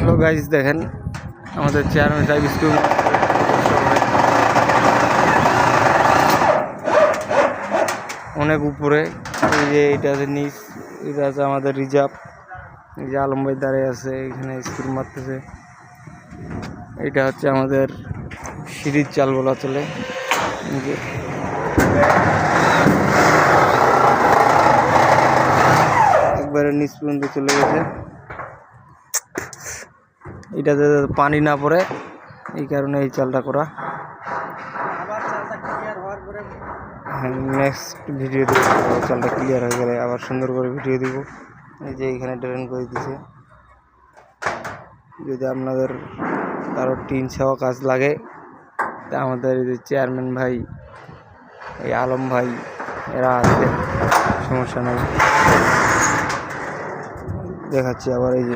Hello guys দেখেন, আমাদের chairman সাহেব স্কুল অনেক উপরে, এই যে এটা আছে নিচ, এটা আছে আমাদের রিজার্ভ। এই যে আলম ভাই দাঁড়িয়ে আছে, এখানে স্কুল মারতেছে। এটা হচ্ছে আমাদের সিঁড়ির চাল বলা চলে। একবারে নিচ পর্যন্ত চলে গেছে। এটাতে পানি না পড়ে, এই কারণে এই চালটা করা। নেক্সট ভিডিও দেবো চালটা ক্লিয়ার হয়ে গেলে আবার সুন্দর করে ভিডিও দিব। এই যে এখানে ড্রেন করে দিছে যদি আপনাদের কারও টিন ছাওয়া কাজ লাগে, তা আমাদের যে চেয়ারম্যান ভাই, এই আলম ভাই, এরা আছে সমস্যা নেই। দেখাচ্ছি আবার এই যে